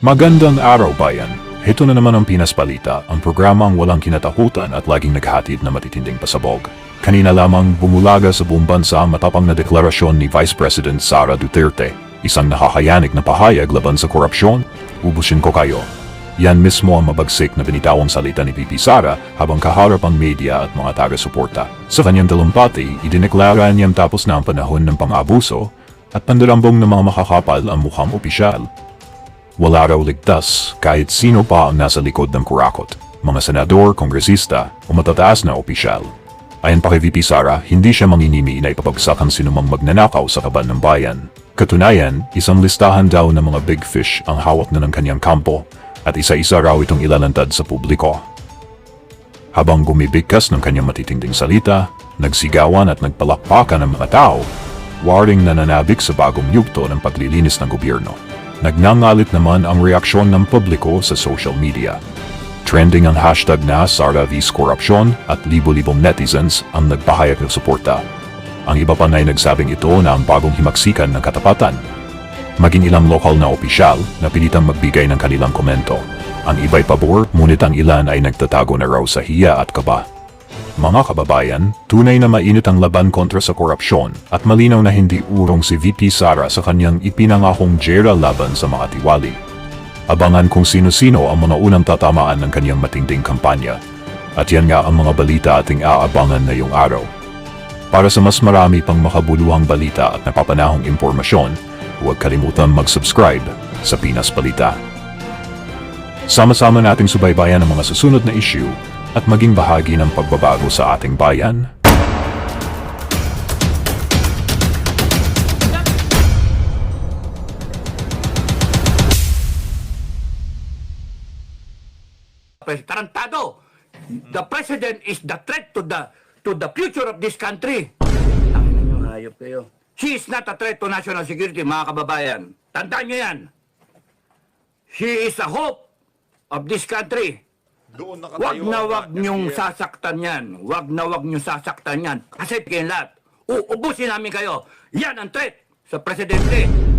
Magandang araw bayan. Ito na naman ang Pinas Balita, ang programang walang kinatakutan at laging naghatid na matitinding pasabog. Kanina lamang bumulaga sa buong bansa ang matapang na deklarasyon ni Vice President Sara Duterte. Isang nakakayanig na pahayag laban sa korupsyon. Ubusin ko kayo. Yan mismo ang mabagsik na binitawang salita ni Pipi Sara habang kaharap ang media at mga taga-suporta. Sa kanyang dalumpati, idineklara niyang tapos na ang panahon ng pang-abuso at pandalambong ng mga makakapal ang mukhang opisyal. Wala raw ligtas kahit sino pa ang nasa likod ng kurakot. Mga senador, kongresista o matataas na opisyal. Ayon pa kay VP Sara, hindi siya manginimi na ipabagsak ang sinumang magnanakaw sa kaban ng bayan. Katunayan, isang listahan daw ng mga big fish ang hawak na ng kanyang kampo at isa-isa raw itong ilalantad sa publiko. Habang gumibigkas ng kanyang matitinding salita, nagsigawan at nagpalakpakan ng mga tao, warning na nanabik sa bagong yugto ng paglilinis ng gobyerno. Nagnangalit naman ang reaksyon ng publiko sa social media. Trending ang hashtag na Sara vs Corruption at libo-libong netizens ang nagpahayag ng suporta. Ang iba pa na ay nagsabing ito na ang bagong himaksikan ng katapatan. Maging ilang lokal na opisyal na pilitang magbigay ng kanilang komento. Ang iba'y pabor, ngunit ang ilan ay nagtatago na raw sa hiya at kaba. Mga kababayan, tunay na mainit ang laban kontra sa korupsyon at malinaw na hindi urong si VP Sara sa kanyang ipinangakong jera laban sa mga tiwali. Abangan kung sino-sino ang mga unang tatamaan ng kanyang matinding kampanya. At yan nga ang mga balita ating aabangan na yung araw. Para sa mas marami pang makabuluhang balita at napapanahong impormasyon, huwag kalimutan mag-subscribe sa Pinas Balita. Sama-sama nating subaybayan ang mga susunod na issue at maging bahagi ng pagbabago sa ating bayan. Tarantado! The president is the threat to the to the future of this country. Tangina nyo, hayop kayo. She is not a threat to national security, mga kababayan. Tandaan nyo yan. She is a hope of this country. Doon nakatayo. Wag na wag FBM. sasaktan yan. Wag na wag nyong sasaktan yan. Kasi kayo lahat. Uubusin namin kayo. Yan ang threat sa presidente.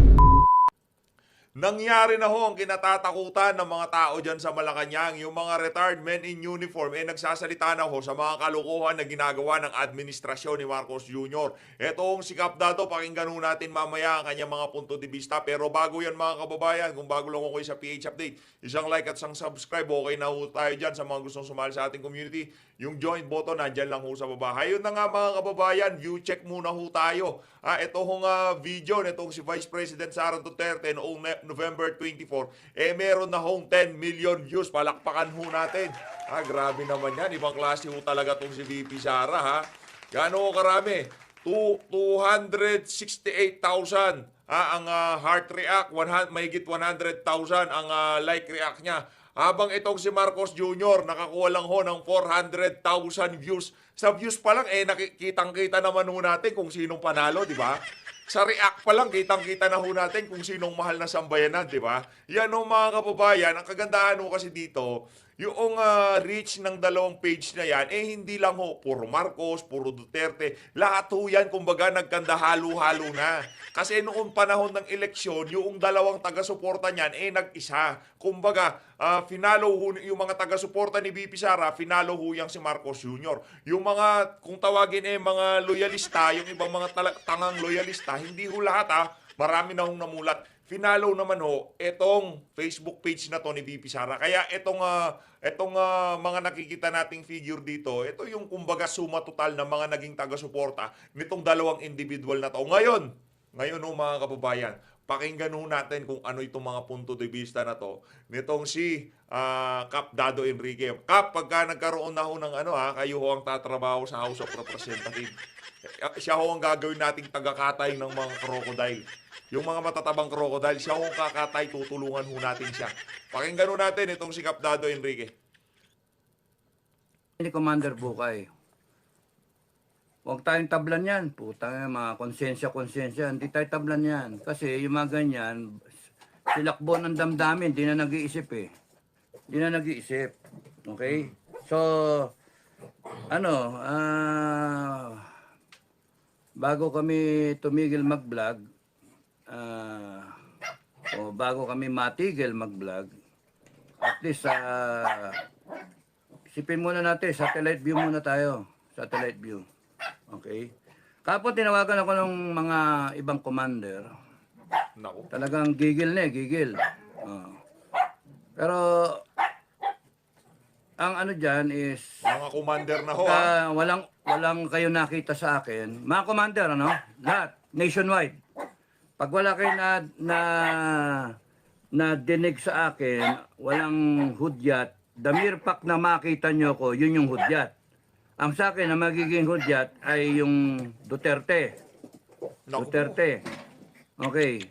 Nangyari na ho ang kinatatakutan ng mga tao dyan sa Malacanang. Yung mga retired men in uniform, eh nagsasalita na ho sa mga kalukuhan na ginagawa ng administrasyon ni Marcos Jr. Etong si Kap Dato, pakinggan ho natin mamaya ang kanyang mga punto de vista. Pero bago yan mga kababayan, kung bago lang ako sa PH Update, isang like at isang subscribe, okay na ho tayo dyan sa mga gustong sumali sa ating community. Yung join button, nandyan lang ho sa baba. Hayun na nga mga kababayan, view check muna ho tayo. Ah, ito hong ah, video nitong si Vice President Sara Duterte noong November 24, eh meron na hong 10 million views. Palakpakan ho natin. Ah, grabe naman yan. Ibang klase ho talaga tong si VP Sara ha. Gaano ho karami? Two- 268,000 ah, ang ah, heart react, 100, mahigit 100,000 ang ah, like react niya. Habang itong si Marcos Jr. nakakuha lang ho ng 400,000 views. Sa views pa lang, eh, nakikitang-kita naman ho natin kung sinong panalo, di ba? Sa react pa lang, kitang-kita na ho natin kung sinong mahal na sambayanan, di ba? Yan ho mga kababayan, ang kagandahan ho kasi dito, yung ah, reach ng dalawang page na yan, eh hindi lang ho, puro Marcos, puro Duterte, lahat ho yan, kumbaga nagkanda halo-halo na. Kasi noong panahon ng eleksyon, yung dalawang taga-suporta niyan, eh nag-isa. Kumbaga, ah, finalo ho, yung mga taga-suporta ni BP Sara, finalo ho yang si Marcos Jr. Yung mga, kung tawagin eh, mga loyalista, yung ibang mga tangang loyalista, hindi ho lahat ha, marami na hong namulat. Finalo naman ho, etong Facebook page na to ni BP Sara. Kaya etong, ah, etong ah, mga nakikita nating figure dito, ito yung kumbaga suma total ng mga naging taga-suporta nitong dalawang individual na to. Ngayon, ngayon ho mga kababayan, pakinggan ho natin kung ano itong mga punto de vista na to nitong si ah, Kap Dado Enrique. Kap, pagka nagkaroon na ho ng ano ha, kayo ho ang tatrabaho sa House of Representatives. Eh, Siya ho ang gagawin nating tagakatay ng mga crocodile. Yung mga matatabang crocodile, siya ho kakatay, tutulungan ho natin siya. Pakinggan ho natin itong si Kap Dado Enrique. ni Commander Bukay. Huwag tayong tablan yan. Puta nga, mga konsensya-konsensya. Hindi tayo tablan yan. Kasi yung mga ganyan, silakbo ng damdamin, di na nag-iisip eh. Di na nag-iisip. Okay? So, ano, ah, bago kami tumigil mag-vlog, ah, O bago kami matigil mag-vlog, at least sa isipin muna natin, satellite view muna tayo. Satellite view. Okay? Kapon tinawagan ako ng mga ibang commander. Naku. Talagang gigil na eh, gigil. Oo. Pero, ang ano dyan is, Mga commander na ho, ah, walang, walang kayo nakita sa akin. Mga commander, ano? Lahat, nationwide. Pag wala kayo na, na, na dinig sa akin, walang hudyat, mere fact na makita nyo ko, yun yung hudyat. Ang sa akin na magiging hudyat ay yung Duterte. Duterte. Okay.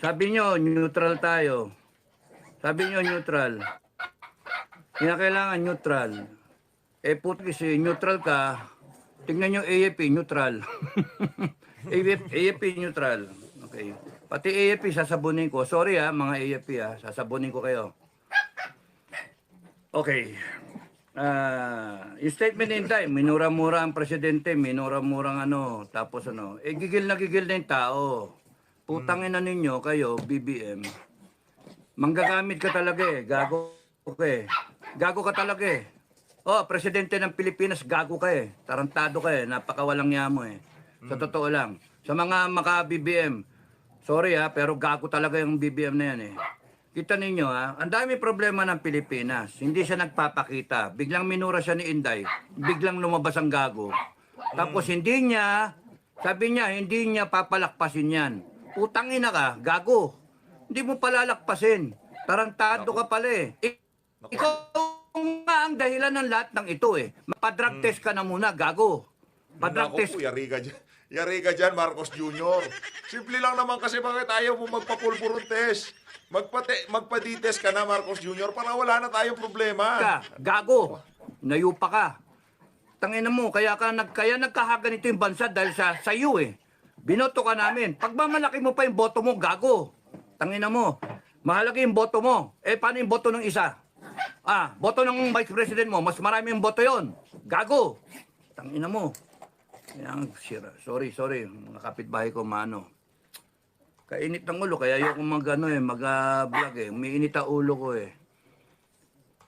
Sabi nyo, neutral tayo. Sabi nyo, neutral. Kinakailangan neutral. Eh, puti kasi neutral ka, tingnan nyo AFP, neutral. AFP, AFP, neutral. Okay. Pati AFP, sasabunin ko. Sorry ha, mga AFP ha, sasabunin ko kayo. Okay. Ah, yung statement in time, minura-mura ang presidente, minura-mura ang ano, tapos ano, eh gigil na gigil na yung tao. Putangin na ninyo kayo, BBM. Manggagamit ka talaga eh, gago ka eh. Gago ka talaga eh. Oh, presidente ng Pilipinas, gago ka eh. Tarantado ka eh, napakawalang niya mo eh. Sa totoo lang. Sa mga maka-BBM, sorry ha, pero gago talaga yung BBM na yan eh. Kita ninyo ha, ang dami problema ng Pilipinas. Hindi siya nagpapakita. Biglang minura siya ni Inday. Biglang lumabas ang gago. Tapos hindi niya, sabi niya, hindi niya papalakpasin yan. Utangin na ka, gago. Hindi mo palalakpasin. Tarantado ka pala eh. Ik- Ikaw nga ang dahilan ng lahat ng ito eh. Mapadrug test ka na muna, gago. Padrag Naku test po, yari ka dyan. Yari ka dyan, Marcos Jr. Simple lang naman kasi bakit ayaw mo magpapulburon test. Magpate, magpa-D-test ka na, Marcos Jr. para wala na tayong problema. ka, gago. Nayupa ka. Tangina mo, kaya ka nag kaya nagkahaganito yung bansa dahil sa sa iyo eh. Binoto ka namin. Pag mamalaki mo pa yung boto mo, gago. Tangina mo. Mahalaga yung boto mo. Eh, paano yung boto ng isa? Ah, boto ng vice president mo, mas marami yung boto yon. Gago. Tangina mo. Yan, sira. Sorry, sorry. Mga kapitbahay ko, mano. Kainit ng ulo, kaya ayoko mag, ano, eh, mag-vlog eh. Umiinit ang ulo ko eh.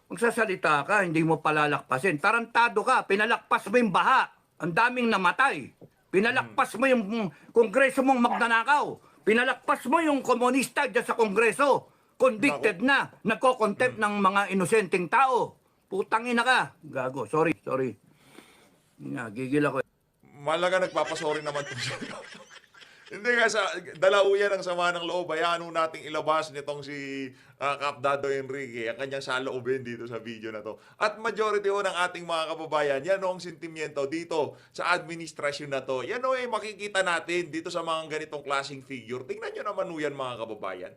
Magsasalita ka, hindi mo palalakpasin. Tarantado ka, pinalakpas mo yung baha. Ang daming namatay. Pinalakpas mo yung kongreso mong magnanakaw. Pinalakpas mo yung komunista dyan sa kongreso. Convicted na, nagko-contempt ng mga inosenteng tao. Putangin na ka. Gago, sorry, sorry. Nga, gigil ako. Malaga nagpapasorry naman po. Hindi nga sa dalauyan ang sama ng loob. Hayaan ho nating ilabas nitong si uh, Cap Enrique ang kanyang saloobin dito sa video na to. At majority ho ng ating mga kababayan, yan ho ang sentimiento dito sa administrasyon na to. Yan ho eh makikita natin dito sa mga ganitong klaseng figure. Tingnan nyo naman ho yan mga kababayan.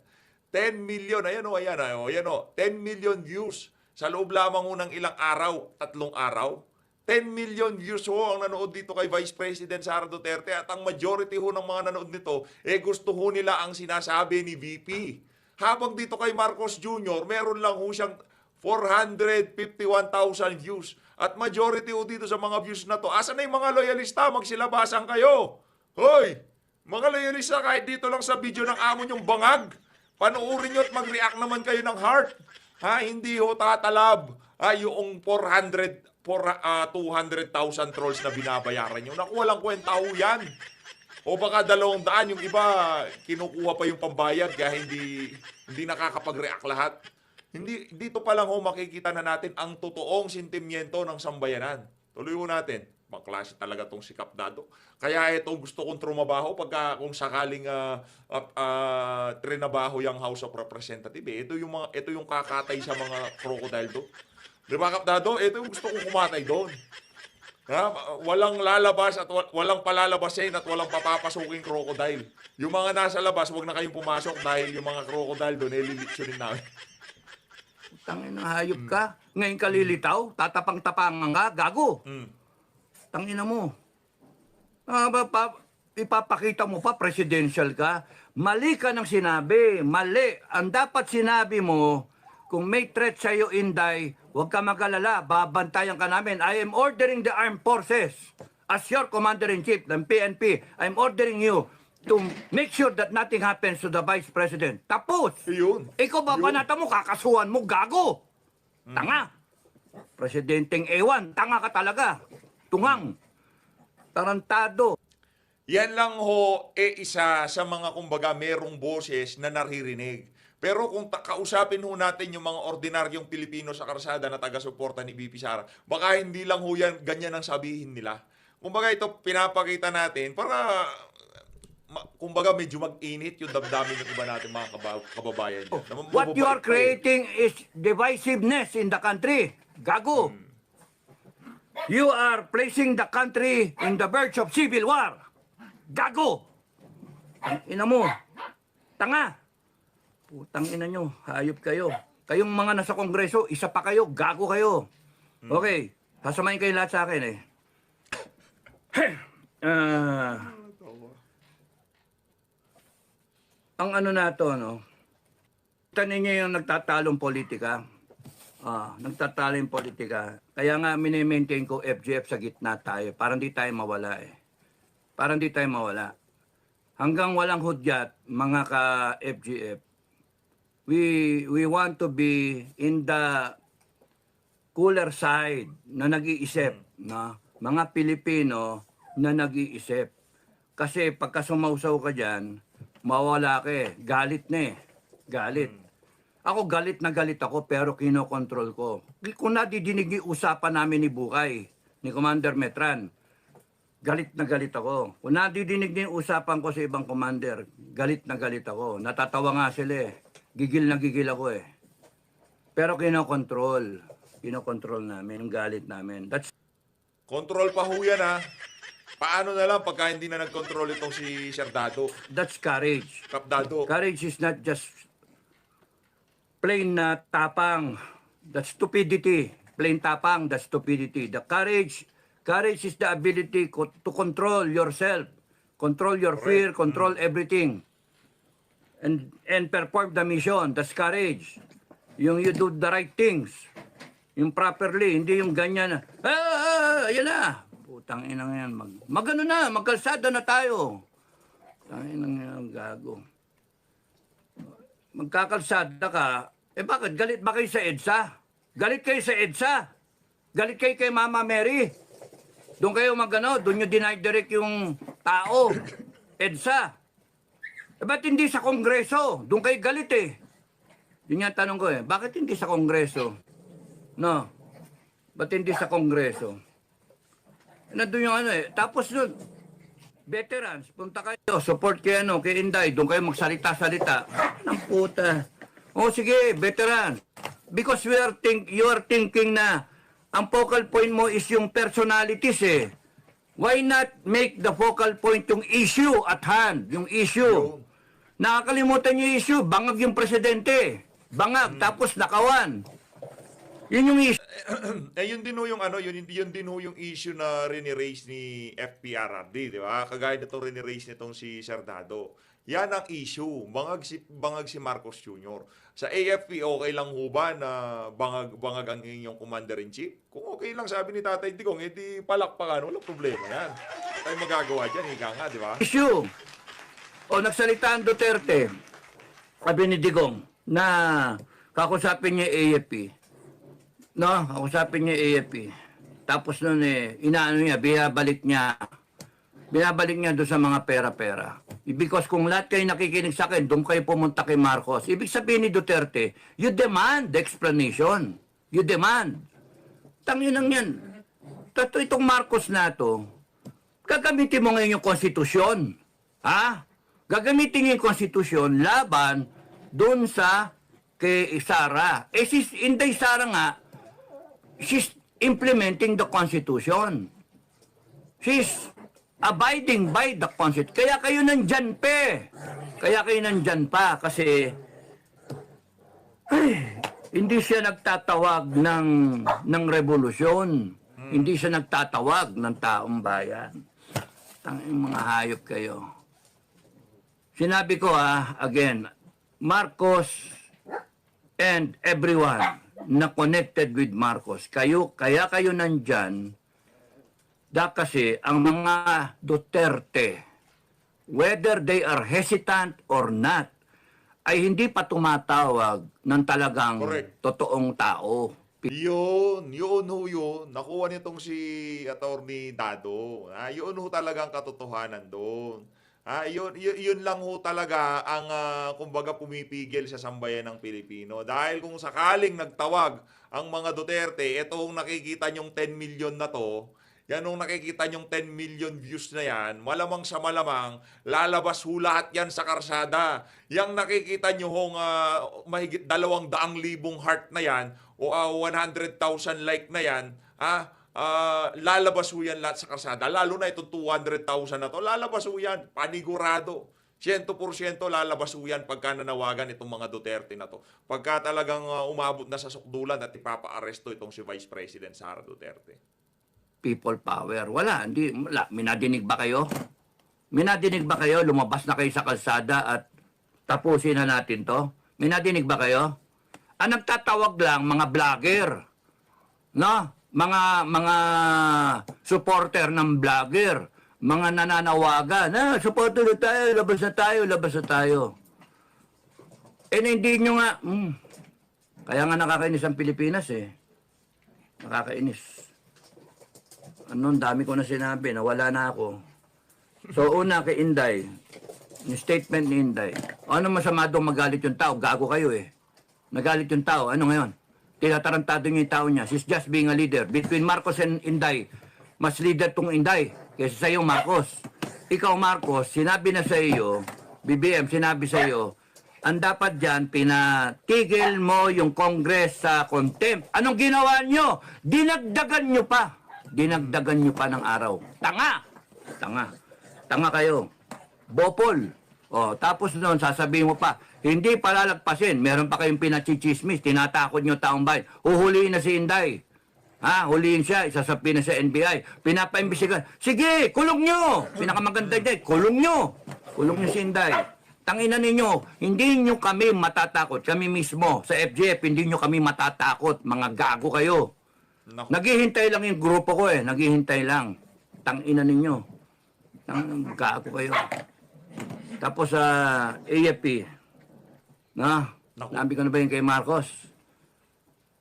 10 million, ayan o, ayan o, ayan o, 10 million views sa loob lamang ho ng ilang araw, tatlong araw. 10 million views ho ang nanood dito kay Vice President Sara Duterte at ang majority ho ng mga nanood nito, eh gusto ho nila ang sinasabi ni VP. Habang dito kay Marcos Jr., meron lang ho siyang 451,000 views. At majority ho dito sa mga views na to, asa na yung mga loyalista? Magsilabasan kayo. Hoy! Mga loyalista, kahit dito lang sa video ng amo nyong bangag, panoorin nyo at mag-react naman kayo ng heart. Ha, hindi ho tatalab. Ha, yung 400, for, ah, 200,000 trolls na binabayaran nyo. Naku, walang kwenta ho yan. O baka dalawang daan, yung iba, kinukuha pa yung pambayad kaya hindi, hindi nakakapag-react lahat. Hindi, dito pa lang ho makikita na natin ang totoong sentimiento ng sambayanan. Tuloy ho natin. Maklase talaga tong si Cap Dado. Kaya ito gusto kong trumabaho pagka kung sakaling uh, uh, trinabaho yung House of Representative. Eh, ito yung mga ito yung kakatay sa mga crocodile do. Di ba Cap Dado? Ito yung gusto kong kumatay doon. Ha? Walang lalabas at wa- walang palalabasin at walang papapasuking crocodile. Yung mga nasa labas, wag na kayong pumasok dahil yung mga crocodile doon, nililitsunin namin. Tangin na hayop ka. Ngayon ka lilitaw, tatapang-tapangan ka, gago. Mm. Tangina mo. Ah, ba, pa, ipapakita mo pa, presidential ka. Mali ka ng sinabi. Mali. Ang dapat sinabi mo, kung may threat sa'yo, Inday, huwag ka mag-alala. Babantayan ka namin. I am ordering the armed forces. As your commander-in-chief ng PNP, I'm ordering you. to make sure that nothing happens to the Vice President. Tapos! Yun. Ikaw ba banata mo, kakasuhan mo, gago! Tanga! Presidenteng ewan, tanga ka talaga. Tungang. Tarantado. Yan lang ho, e isa sa mga kumbaga merong boses na naririnig. Pero kung kausapin ho natin yung mga ordinaryong Pilipino sa karsada na taga-suporta ni BP Sara, baka hindi lang ho yan, ganyan ang sabihin nila. Kumbaga ito, pinapakita natin para, kumbaga medyo mag-init yung damdamin ng iba natin mga kaba- kababayan. Oh, What you are creating is divisiveness in the country. Gago. You are placing the country in the verge of civil war. Gago. Ina mo. Tanga. Putang ina nyo. Hayop kayo. Kayong mga nasa kongreso, isa pa kayo. Gago kayo. Okay. Sasamayin kayo lahat sa akin eh. Ah. ang ano na to, no? Tanin niyo yung nagtatalong politika. Ah, nagtatalong politika. Kaya nga mini-maintain ko FGF sa gitna tayo. Para hindi tayo mawala eh. Para hindi tayo mawala. Hanggang walang hudyat, mga ka-FGF, we, we want to be in the cooler side na nag-iisip. Na, mga Pilipino na nag-iisip. Kasi pagka sumausaw ka dyan, mawala ka eh. Galit na eh. Galit. Ako galit na galit ako pero kinokontrol ko. Kung nadidinig yung usapan namin ni Bukay, ni Commander Metran, galit na galit ako. Kung nadidinig din usapan ko sa ibang commander, galit na galit ako. Natatawa nga sila eh. Gigil na gigil ako eh. Pero kinokontrol. Kinokontrol namin, yung galit namin. That's Control pa ho yan ha. Paano na lang pagka hindi na nag-control itong si Sir Dado, that's courage. Kap Dado? Courage is not just plain na tapang. That's stupidity. Plain tapang, that's stupidity. The courage, courage is the ability to control yourself, control your fear, control everything, and and perform the mission. That's courage. Yung you do the right things, yung properly, hindi yung ganyan na, ah, ah, ah, ayan na. Putang inang yan. Mag, magano na, magkalsada na tayo. Tangin ng yan, gago magkakalsada ka, eh bakit? Galit ba kayo sa EDSA? Galit kayo sa EDSA? Galit kayo kay Mama Mary? Doon kayo magano, doon nyo dinay-direct yung tao. EDSA. Eh ba't hindi sa Kongreso? Doon kayo galit eh. Yun yung tanong ko eh, bakit hindi sa Kongreso? No. Ba't hindi sa Kongreso? Nandun yung ano eh. Tapos nun, veterans, punta kayo, support kay ano, kay Inday, doon kayo magsalita-salita. Ang puta. O sige, veteran. Because we are think, you are thinking na ang focal point mo is yung personalities eh. Why not make the focal point yung issue at hand, yung issue. Nakakalimutan yung issue, bangag yung presidente. Bangag, tapos nakawan. Yun yung issue. Eh, yun din ho yung ano, yun, yun din ho yung issue na riniraise ni FPRRD, di ba? Kagaya na itong riniraise nitong si Sardado. Yan ang issue. Bangag si, bangag si Marcos Jr. Sa AFP, okay lang ho ba na bangag, bangag ang inyong commander-in-chief? Kung okay lang sabi ni Tatay Digong, edi palakpakan, walang problema yan. Hindi tayo magagawa dyan, ika nga, di ba? issue. O nagsalita ang Duterte, sabi ni Digong, na kakusapin niya AFP. No, kakusapin niya AFP. Tapos nun eh, inaano niya, binabalik niya. Binabalik niya doon sa mga pera-pera. Because kung lahat kayo nakikinig sa akin, doon kayo pumunta kay Marcos. Ibig sabihin ni Duterte, you demand explanation. You demand. Tangin lang yan. Tato itong Marcos na to, gagamitin mo ngayon yung konstitusyon. Ha? Gagamitin yung konstitusyon laban doon sa kay Sara. Eh si Inday Sara nga, she's implementing the constitution. She's abiding by the constitution. Kaya kayo nandyan pe. Kaya kayo nandyan pa kasi ay, hindi siya nagtatawag ng ng revolusyon. Hindi siya nagtatawag ng taong bayan. Tanging mga hayop kayo. Sinabi ko ah, again, Marcos and everyone na connected with Marcos, kayo, kaya kayo nandyan, da kasi ang mga Duterte whether they are hesitant or not, ay hindi pa tumatawag ng talagang Correct. totoong tao. Yun, yun ho yun. Nakuha nitong si Attorney Dado. Ah, yun ho talagang katotohanan doon. Ah, yun, yun, yun lang ho talaga ang ah, kumbaga pumipigil sa sambayan ng Pilipino. Dahil kung sakaling nagtawag ang mga Duterte, itong nakikita nyong 10 million na to, yan nung nakikita nyong 10 million views na yan, malamang sa malamang, lalabas ho lahat yan sa karsada. Yang nakikita nyo hong ah, mahigit dalawang daang libong heart na yan, o ah, 100,000 like na yan, ah, ah, lalabas ho yan lahat sa karsada. Lalo na itong 200,000 na to, lalabas ho yan, panigurado. 100% lalabas ho yan pagka nanawagan itong mga Duterte na to. Pagka talagang ah, umabot na sa sukdulan at ipapa-aresto itong si Vice President Sara Duterte. people power. Wala, hindi, wala. Minadinig ba kayo? Minadinig ba kayo? Lumabas na kayo sa kalsada at tapusin na natin to? Minadinig ba kayo? Ang nagtatawag lang, mga vlogger. No? Mga, mga supporter ng vlogger. Mga nananawagan. Ah, supporter na tayo, labas na tayo, labas na tayo. Eh, hindi nyo nga, hmm. Kaya nga nakakainis ang Pilipinas eh. Nakakainis ano, dami ko na sinabi, nawala na ako. So, una kay Inday, yung statement ni Inday, ano masama doon magalit yung tao? Gago kayo eh. Nagalit yung tao. Ano ngayon? Tinatarantado niyo yung tao niya. She's just being a leader. Between Marcos and Inday, mas leader tong Inday kaysa sa iyo, Marcos. Ikaw, Marcos, sinabi na sa iyo, BBM, sinabi sa iyo, ang dapat dyan, pinatigil mo yung Congress sa contempt. Anong ginawa nyo? Dinagdagan nyo pa. Dinagdagan nyo pa ng araw. Tanga! Tanga. Tanga kayo. Bopol. O, tapos noon, sasabihin mo pa, hindi palalagpasin. Meron pa kayong pinachichismis. Tinatakot nyo taong bayan. Uhuliin na si Inday. Ha, huliin siya, isasapin na sa NBI. Pinapaimbisigan. Sige, kulong nyo! Pinakamaganda dyan, kulong nyo! Kulong nyo si Inday. Tangina ninyo, hindi nyo kami matatakot. Kami mismo, sa FGF, hindi nyo kami matatakot. Mga gago kayo. Naku. Naghihintay lang yung grupo ko eh. Naghihintay lang. Tangina ninyo. Tang gago kayo. Tapos sa AFP, na, Naku. nabi ko na ba yun kay Marcos?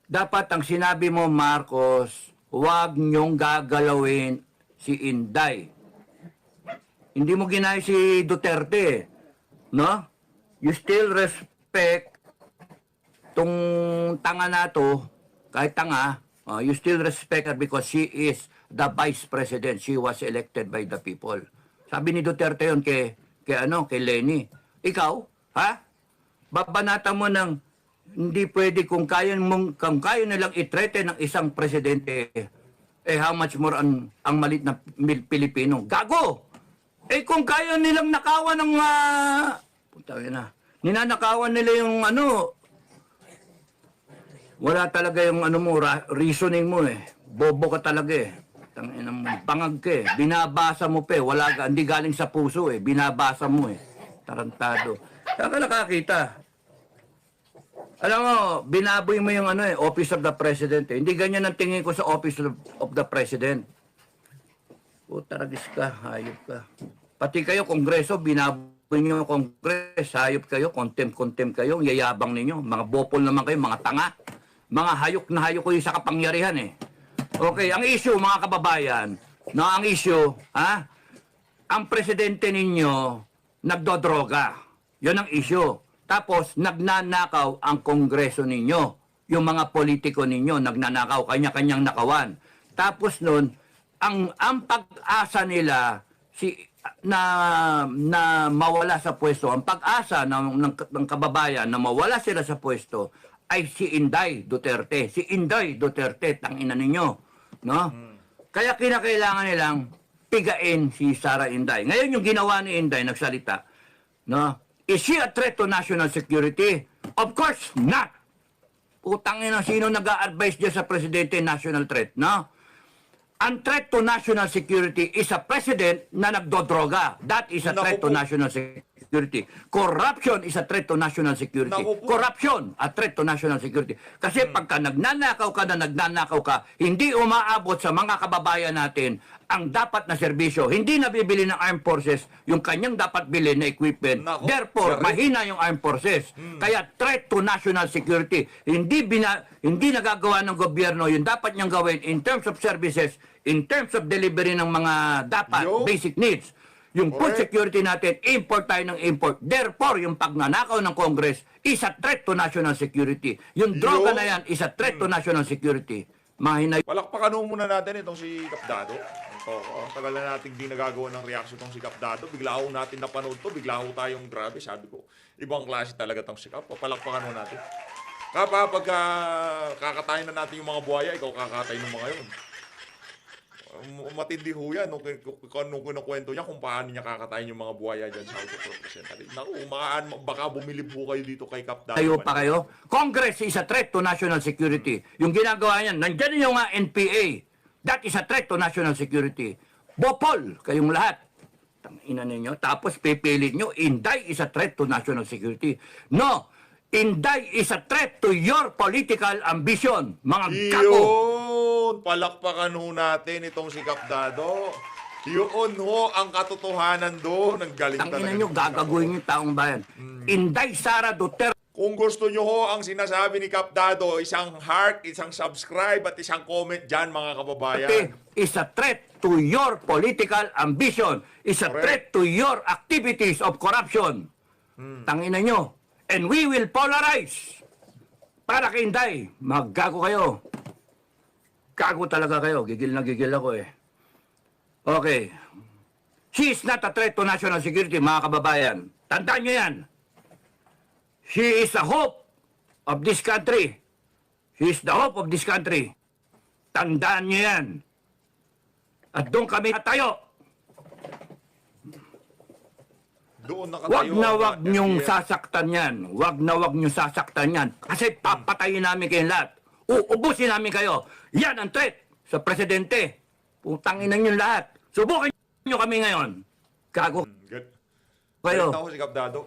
Dapat ang sinabi mo, Marcos, huwag niyong gagalawin si Inday. Hindi mo ginaya si Duterte. No? You still respect tong tanga na to, kahit tanga, uh, you still respect her because she is the vice president. She was elected by the people. Sabi ni Duterte yun kay, kay ano, kay Lenny. Ikaw, ha? Babanata mo ng hindi pwede kung kaya mong kung kaya nilang i-threaten ng isang presidente eh how much more ang ang malit na Pilipino gago eh kung kaya nilang nakawan ng uh, puta na ninanakawan nila yung ano wala talaga yung ano mo, reasoning mo eh. Bobo ka talaga eh. Tangina mo, pangag ka eh. Binabasa mo pa eh. Wala ka, hindi galing sa puso eh. Binabasa mo eh. Tarantado. Saan ka nakakita? Alam mo, binaboy mo yung ano eh, Office of the President eh. Hindi ganyan ang tingin ko sa Office of, of the President. Putaragis ka, hayop ka. Pati kayo, Kongreso, binaboy nyo yung Kongres, hayop kayo, contempt-contempt kayo, ang yayabang ninyo. Mga bopol naman kayo, mga tanga. Mga hayok na hayok kayo sa kapangyarihan eh. Okay, ang issue, mga kababayan, no, ang issue, ha? Ang presidente ninyo, nagdodroga. Yon ang issue. Tapos, nagnanakaw ang kongreso ninyo. Yung mga politiko ninyo, nagnanakaw, kanya-kanyang nakawan. Tapos nun, ang, ang pag-asa nila, si na na mawala sa pwesto ang pag-asa ng, ng, ng kababayan na mawala sila sa pwesto ay si Inday Duterte si Inday Duterte tangina ninyo no? Kaya kinakailangan nilang pigain si Sara Inday. Ngayon yung ginawa ni Inday nagsalita no? Is she a threat to national security? Of course not! Utang ina sino nag-a-advise diyan sa presidente national threat no? Ang threat to national security is a president na nagdodroga. That is a threat to national security. Security. Corruption is a threat to national security. Naku. Corruption, a threat to national security. Kasi pagka nagnanakaw ka na nagnanakaw ka, hindi umaabot sa mga kababayan natin ang dapat na serbisyo. Hindi nabibili ng armed forces yung kanyang dapat bilhin na equipment. Naku, Therefore, sir. mahina yung armed forces. Kaya threat to national security. Hindi bina, hindi nagagawa ng gobyerno yung dapat niyang gawin in terms of services, in terms of delivery ng mga dapat Yo. basic needs. Yung food Correct. security natin, import tayo ng import. Therefore, yung pagnanakaw ng Congress is a threat to national security. Yung droga Yo. na yan is a threat to national security. Mahina Palakpakan ho muna natin itong si Kapdado. Ito, oh, tagal na natin di nagagawa ng reaction itong si Kapdado. Bigla ho natin napanood to, bigla ho tayong grabe. Sabi ko, ibang klase talaga itong si Kap. Palakpakan ho natin. Kapa, pagka kakatayin na natin yung mga buhaya, ikaw kakatayin ng mga yun. Um, matindi ho yan nung, nung kinukwento niya kung paano niya kakatayin yung mga buhaya dyan sa House of Representatives. Naku, makaan, baka bumilib ho kayo dito kay Kapdado. tayo pa kayo. Congress is a threat to national security. Yung ginagawa niyan, nandyan yung nga NPA. That is a threat to national security. Bopol, kayong lahat. Ina ninyo. Tapos pipilit nyo, Inday is a threat to national security. No! Inday is a threat to your political ambition. Mga gago. Yun! Palakpakan ho natin itong si Kapdado. Yun ho ang katotohanan doon. Ang galing Ang talaga. ina nyo, ni Kapdado. gagaguhin yung taong bayan. Inday Sara Duterte. Kung gusto nyo ho ang sinasabi ni Kapdado, isang heart, isang subscribe at isang comment dyan mga kababayan. is a threat to your political ambition. Is a Correct. threat to your activities of corruption. Tangina nyo. And we will polarize. Para kay Inday, maggago kayo. Gago talaga kayo. Gigil na gigil ako eh. Okay. She is not a threat to national security, mga kababayan. Tandaan nyo yan. She is the hope of this country. She is the hope of this country. Tandaan nyo yan. At doon kami tayo. Doon nakatayo. Huwag na nyong FBM. sasaktan yan. Huwag na huwag nyong sasaktan yan. Kasi papatayin namin kayong lahat. Uubusin namin kayo. Yan ang threat sa presidente. Putangin na yung lahat. Subukan nyo kami ngayon. Gago Good. kayo. Galit ako si Kapdado.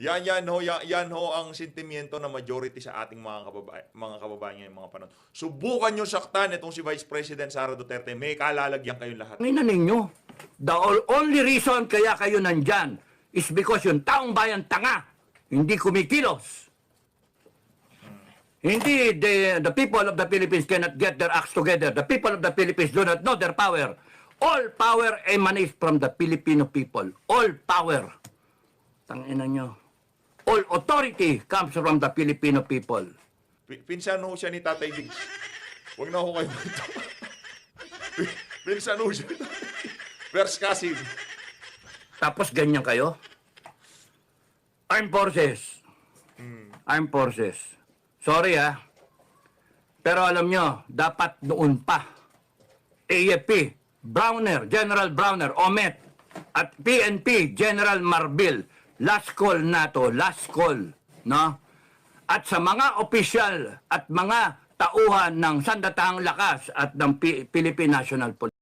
Yan, yan ho, yan, yan ho ang sentimiento na majority sa ating mga kababayan, mga kababayan ngayong mga panahon. Subukan nyo saktan itong si Vice President Sara Duterte. May kalalagyan kayong lahat. Tangina ninyo. The only reason kaya kayo nandyan is because yung taong bayan tanga. Hindi kumikilos. Hindi the, the people of the Philippines cannot get their acts together. The people of the Philippines do not know their power. All power emanates from the Filipino people. All power. Tangina nyo. All authority comes from the Filipino people. Pi- Pinsan ho siya ni Tatay Diggs. Huwag na ho kayo. Pinsan ho siya First cousin. Tapos ganyan kayo? Armed Forces. Armed Forces. Sorry ah. Pero alam nyo, dapat noon pa. AFP, Browner, General Browner, OMET, at PNP, General Marbil. Last call na to, last call. No? At sa mga opisyal at mga tauhan ng sandatahang lakas at ng Pi- Philippine National Police.